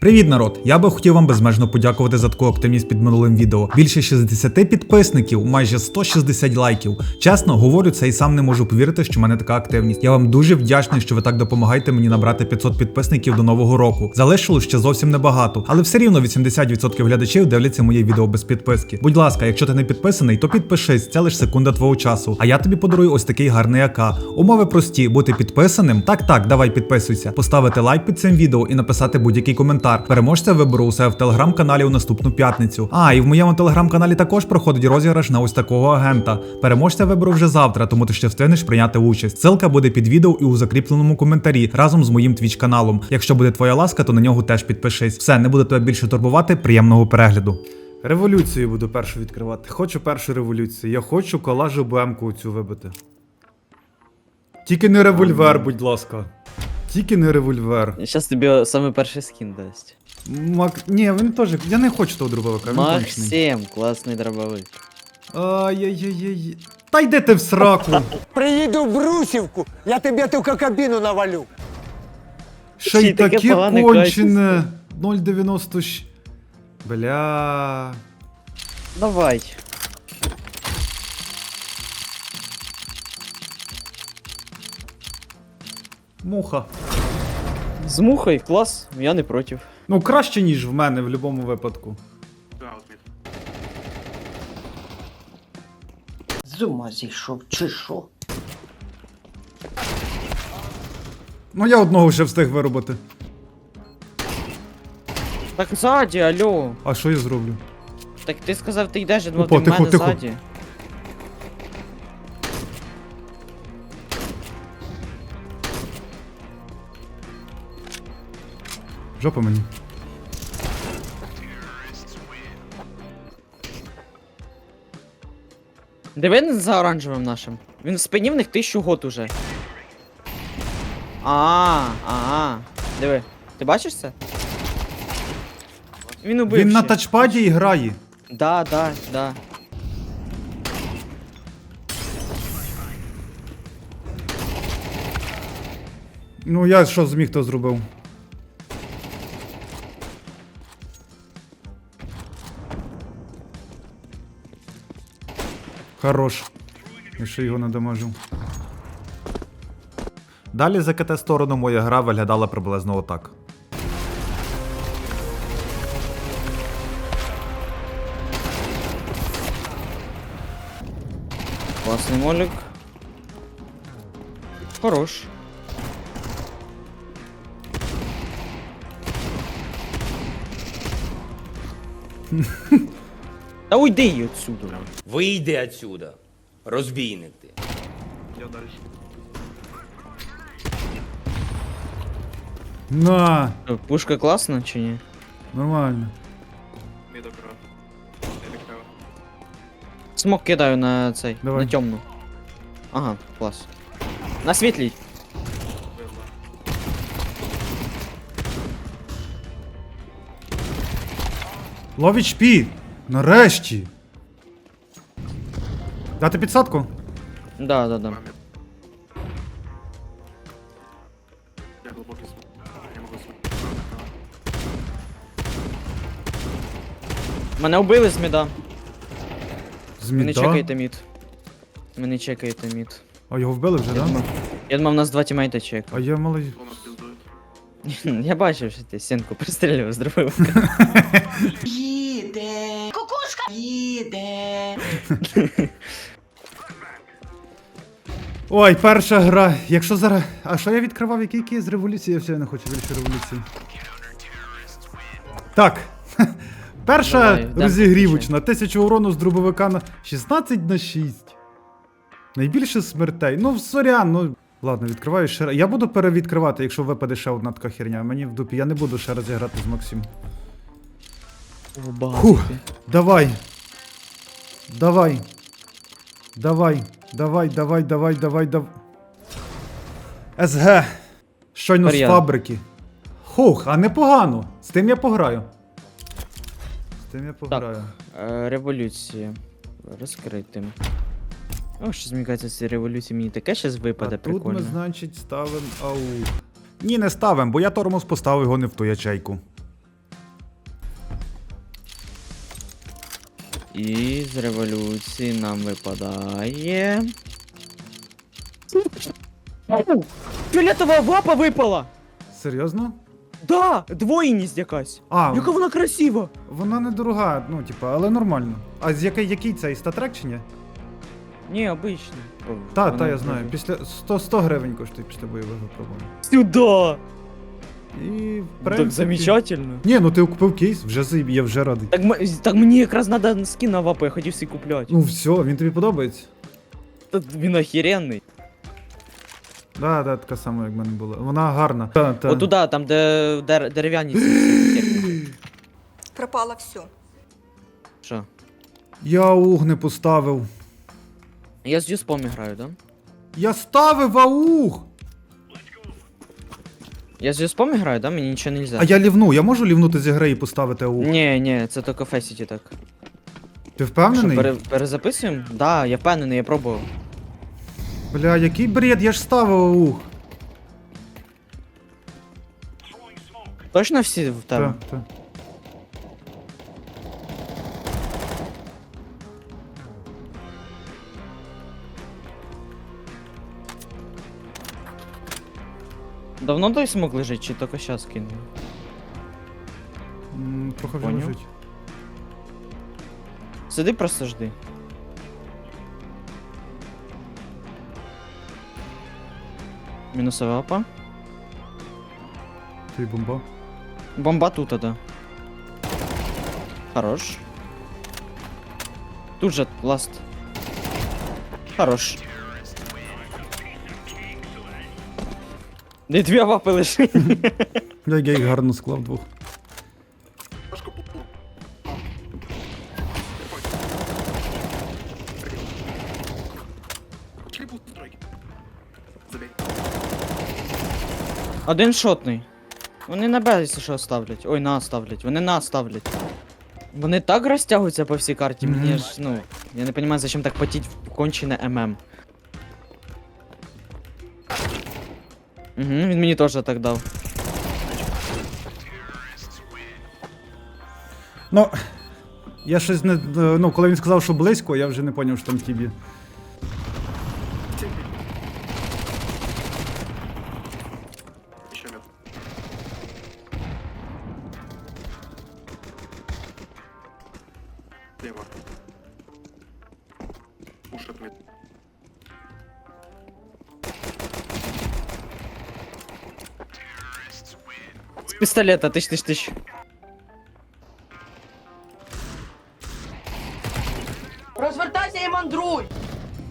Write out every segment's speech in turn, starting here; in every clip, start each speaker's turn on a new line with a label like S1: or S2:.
S1: Привіт, народ! Я би хотів вам безмежно подякувати за таку активність під минулим відео. Більше 60 підписників, майже 160 лайків. Чесно, говорю це і сам не можу повірити, що в мене така активність. Я вам дуже вдячний, що ви так допомагаєте мені набрати 500 підписників до нового року. Залишилось ще зовсім небагато, але все рівно 80% глядачів дивляться моє відео без підписки. Будь ласка, якщо ти не підписаний, то підпишись, це лише секунда твого часу. А я тобі подарую ось такий гарний АК. Умови прості: бути підписаним. Так, так, давай підписуйся, поставити лайк під цим відео і написати будь-який коментар. Переможця виберу у себе в телеграм-каналі у наступну п'ятницю. А, і в моєму телеграм-каналі також проходить розіграш на ось такого агента. Переможця виберу вже завтра, тому ти ще встигнеш прийняти участь. Ссылка буде під відео і у закріпленому коментарі разом з моїм твіч каналом. Якщо буде твоя ласка, то на нього теж підпишись. Все, не буду тебе більше турбувати. Приємного перегляду. Революцію буду першу відкривати. Хочу першу революцію. Я хочу колажу БМку цю вибити. Тільки не револьвер, будь ласка. Тільки не револьвер.
S2: Зараз тобі саме перший скін дасть.
S1: Мак... Ні, він теж. Я не хочу того дробовика, він кончений.
S2: Максим, класний дробовик.
S1: Ай-яй-яй-яй. Та йди ти в сраку.
S3: Приїду в Брусівку, я тобі тільки кабіну навалю.
S1: Ще й
S2: Ще й таке
S1: таке
S2: погане
S1: кончене. 0,90. Бля.
S2: Давай.
S1: Муха.
S2: З мухою, клас, я не проти.
S1: Ну, краще, ніж в мене в будь-якому випадку.
S4: З ума зійшов, чи що?
S1: Ну, я одного ще встиг виробити.
S2: Так ззаді, алло.
S1: А що я зроблю?
S2: Так ти сказав, ти йдеш, я думав,
S1: Опа,
S2: ти в
S1: тихо,
S2: мене
S1: тихо.
S2: ззаді.
S1: Жопа мені.
S2: Диви за оранжевим нашим. Він в спині в них тисячу год уже. А, а, диви. Ти бачиш це? Він убив.
S1: Він на тачпаді і грає.
S2: Да, да, да.
S1: Ну, я що зміг, то зробив. Хорош. Я ще його. Далі за КТ сторону моя гра виглядала приблизно отак.
S2: Класний молік. Хорош. Та уйди її отсюда.
S5: Вийди отсюда, розбійник ти.
S1: На,
S2: Що, Пушка класна чи ні?
S1: нормально.
S2: Смок кидаю на цей,
S1: Давай.
S2: на темну. Ага, клас. На світлій.
S1: Ловіч пі! Нарешті! Дати підсадку?
S2: Да, да, да. Мене вбили з міда.
S1: З
S2: Ви не
S1: міда?
S2: чекайте мід. Ви не чекайте мід.
S1: А його вбили вже,
S2: Я
S1: да?
S2: думав, я думав, нас два тімейта чек.
S1: А я малий.
S2: Я бачив, що ти стінку пристрілював з дробовика.
S4: Їде. Їде.
S1: Ой, перша гра. Якщо зараз. А що я відкривав? Який кейс революції? Я все я не хочу більше революції. Так. Перша
S2: Давай,
S1: розігрівочна. 1000 урону з дробовика на 16 на 6. Найбільше смертей. Ну, сорян, ну. Ладно, відкриваю ще раз. Я буду перевідкривати, якщо випаде ще одна така херня. Мені в дупі. Я не буду ще раз грати з Максим.
S2: О.
S1: Фух. Давай. Давай. Давай. Давай, давай, давай, давай, давай. СГ. Щойно з фабрики. Хух, а непогано. З тим я пограю. З тим я пограю.
S2: Е, Революція. Розкритим. О, що змікається ці революції, мені таке щас випаде
S1: а тут ми, значить, ставимо ау. Ні, не ставимо, бо я тормоз поставив його не в ту ячейку.
S2: І з революції нам випадає. Фіолетова вапа випала!
S1: Серйозно?
S2: Да! Двоїність якась!
S1: А,
S2: Яка вона красива!
S1: вона недорога, ну, типа, але нормально. А з який, який цей статрек чи ні?
S2: Ні, обична.
S1: Та, та, я знаю. Після 100, 100 гривень коштує після бойових випробувань.
S2: Сюда!
S1: І в
S2: Так замечательно.
S1: Ні, ну ти купив кейс, вже заїб, я вже радий.
S2: Так, м- так мені якраз треба скін на вапу, я хотів всі купляти.
S1: Ну все, він тобі подобається.
S2: Та він охеренний.
S1: Да, да, така сама, як в мене була. Вона гарна. Та, та.
S2: Отуда, там, де дер- дерев'яні.
S6: Пропало все.
S2: Що?
S1: Я ауг не поставив.
S2: Я з Юспом граю, да?
S1: Я ставив ауг!
S2: Я з Юспом граю, да? Мені нічого не можна.
S1: А я лівну, я можу лівнути зі гри і поставити ауг?
S2: Ні, ні, це тільки Фесіті так.
S1: Ти
S2: Що,
S1: впевнений?
S2: пере, перезаписуємо? Да, я впевнений, я пробував.
S1: Бля, який бред, я ж ставив ух.
S2: Точно всі в тебе?
S1: Так, так.
S2: Давно той смог лежить, чи тільки зараз кинув?
S1: М, Трохи вже
S2: Поняв.
S1: лежить.
S2: Сиди просто жди. Мінусова апа.
S1: Ти бомба.
S2: Бомба тут, да. Хорош. Тут же ласт. Хорош. Де дві вапи лишить.
S1: Я, я їх гарно склав двох.
S2: Один шотний. Вони на Б, якщо що ставлять. Ой, на ставлять. Вони на ставлять. Вони так розтягуються по всій карті, мені ж, ну. Я не розумію, зачем так потіть в кончене ММ. Угу, він мені теж так дав.
S1: Ну, я щось не. Ну, коли він сказав, що близько, я вже не зрозумів, що там тібі.
S7: Слева.
S2: З пістолета, тиш тиш тиш.
S4: Розвертайся і мандруй!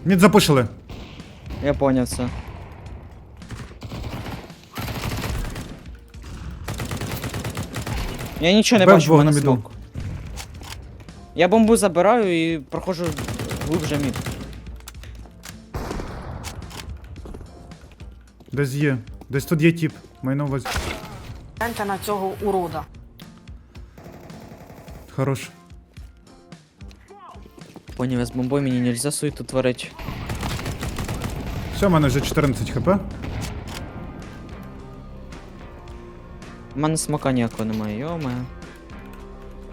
S1: Мід запушили.
S2: Я поняв це. Я нічого не
S1: Бив
S2: бачу, в
S1: двох
S2: мене
S1: на міду.
S2: смок. Я бомбу забираю і проходжу глибже мід.
S1: Десь є. Десь тут є тіп. Маю на увазі.
S4: Гляньте на цього урода.
S1: Хорош.
S2: Поняв, я з бомбою мені нельзя суету творить.
S1: Все, в мене вже 14 хп.
S2: У мене смока ніякого немає, йоме.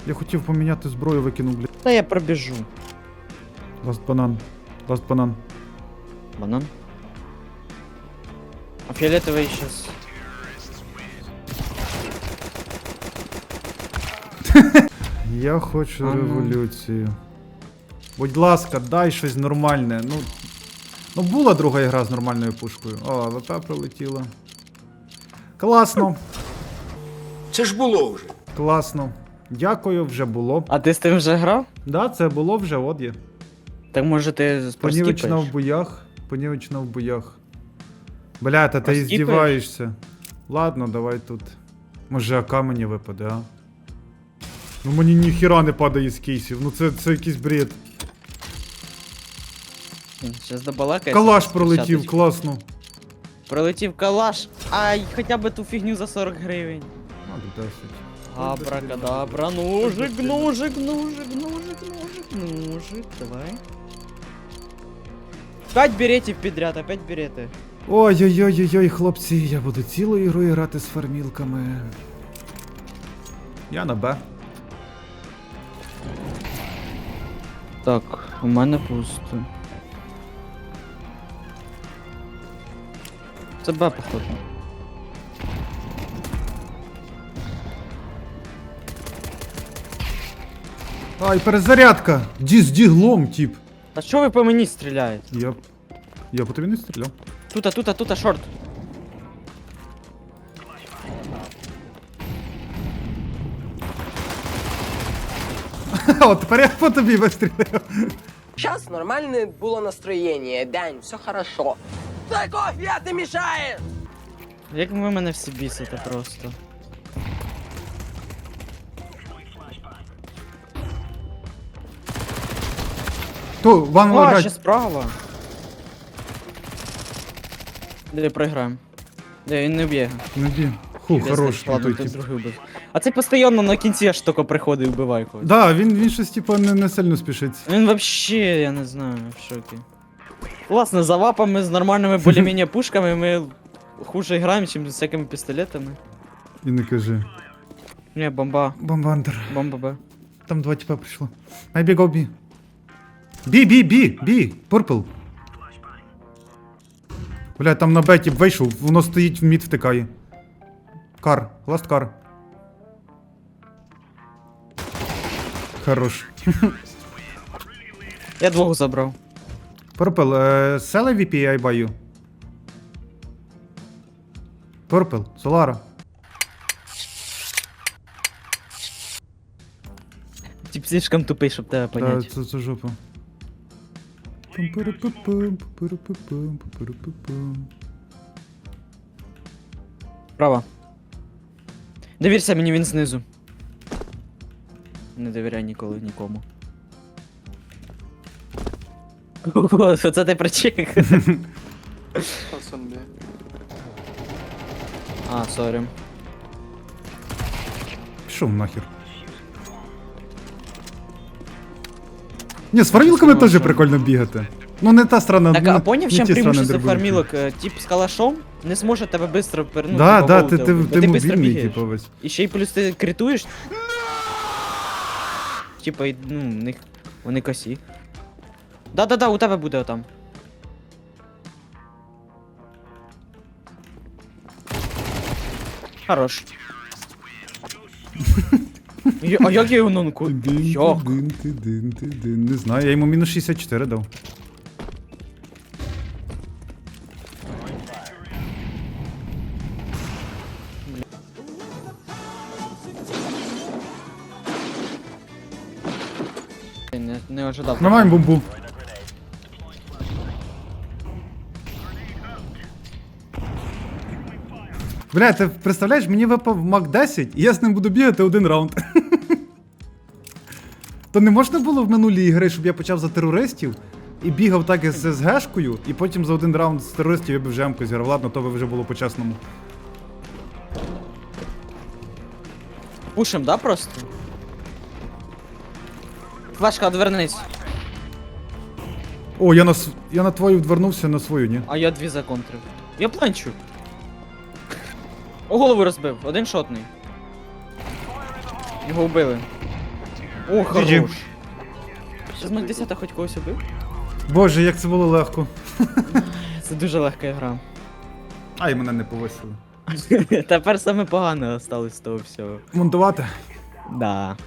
S1: Я хотів поміняти зброю, викинув, блядь.
S2: Та я пробіжу.
S1: Ласт банан. Ласт банан.
S2: Банан. А фіолетовий щас.
S1: Я хочу
S2: А ну.
S1: революцію. Будь ласка, дай щось нормальне. Ну. Ну була друга ігра з нормальною пушкою. О, АВП прилетіла. Класно,
S5: Це ж було вже.
S1: класно. Дякую, вже було.
S2: А ти з тим вже грав?
S1: Да, це було вже, от є.
S2: Так може ти
S1: Понівечна
S2: проскіпаєш?
S1: в боях. Понівечна в боях. Бля, та ти
S2: Проскіпаєш?
S1: здіваєшся. Ладно, давай тут. Може АК мені випаде, а? Ну мені ніхіра не падає з кейсів. Ну це, це якийсь бред.
S2: Щас добалакаєш.
S1: Калаш пролетів, класно.
S2: Пролетів калаш. Ай, хоча б ту фігню за 40 гривень.
S1: А, 10.
S2: Абракадабра, ножик, ножик, ножик, ножик, ножик, ножик, давай. Пять беретів підряд, опять берети.
S1: Ой-ой-ой-ой, хлопці, я буду цілою ігрою грати з фармілками. Я на Б.
S2: Так, у мене пусто. Це Б, походу.
S1: Ай, перезарядка! Ді з діглом, тип.
S2: А що ви по мені стріляєте?
S1: Я. Я по тобі не стріляв.
S2: Тута, тута, тута, шорт.
S1: О, тепер я по тобі вистрілив.
S7: Сейчас нормальное было настроение, Дань, все хорошо. Дай кофе, а ты мешаешь!
S2: Як ви мене всі бісите просто.
S1: То, ван
S2: О, ще
S1: лежать.
S2: справа. Де програємо. Де він не вб'є.
S1: Не бі. Ху,
S2: Я
S1: хорош. тип.
S2: А це постійно на кінці аж тільки приходить і вбиває когось.
S1: Да, він, він щось типа не, не сильно спішить.
S2: Він вообще, я не знаю, в шокі. Власне, за вапами з нормальними более-менее пушками ми хуже граємо, ніж з всякими пістолетами.
S1: І не кажи.
S2: Не, бомба,
S1: Бомбандер.
S2: бомба Б.
S1: Там два типа прийшло. Maybe go B. B, B, B, B. Purple. Бля, там на Б тип вийшов, воно стоїть в мід втикає. Кар, ласт кар. Хорош.
S2: Я двох забрав.
S1: Purple, sell a VP, I buy you. Purple, Solara.
S2: Тип слишком тупий, щоб тебе
S1: Да,
S2: понять.
S1: це, це жопа.
S2: Право. Довірся мені, він знизу. Не довіряй ніколи нікому. Ого, Це ти причик. А, сорі.
S1: Пішов нахер. Ні, з фармілками теж прикольно бігати. Ну не та страна.
S2: Так,
S1: не-
S2: а поняв, чим що
S1: дербують.
S2: фармілок, е, тип з калашом не зможе тебе быстро пер... ну,
S1: Да, да, ти, ти, ти
S2: быстро
S1: мобільний, типу, весь.
S2: І ще й плюс ти критуєш. Типа, ну, в них вони косі. Да-да-да, у тебе буде отам. Хорош. Й- А як я його
S1: тидин. Не знаю, я йому мінус 64 дав.
S2: Не, не ожидав.
S1: Маємо бомбу. Бля, ти представляєш, мені випав Мак 10, і я з ним буду бігати один раунд. То не можна було в минулій ігри, щоб я почав за терористів і бігав так із СГшкою, і потім за один раунд з терористів я б вже М-ку зіграв. Ладно, то би вже було по-чесному.
S2: Пушим, да, просто? Флешка, отвернись.
S1: О, я на, с- я на твою вдвернувся, на свою, ні.
S2: А я дві законтрив. Я планчу. О, голову розбив, один шотний. Його вбили. О, хорош. З 10 хоч когось убив?
S1: Боже, як це було легко.
S2: Це дуже легка гра.
S1: Ай, мене не повисили.
S2: Тепер саме погане осталось з того всього.
S1: Монтувати.
S2: Да.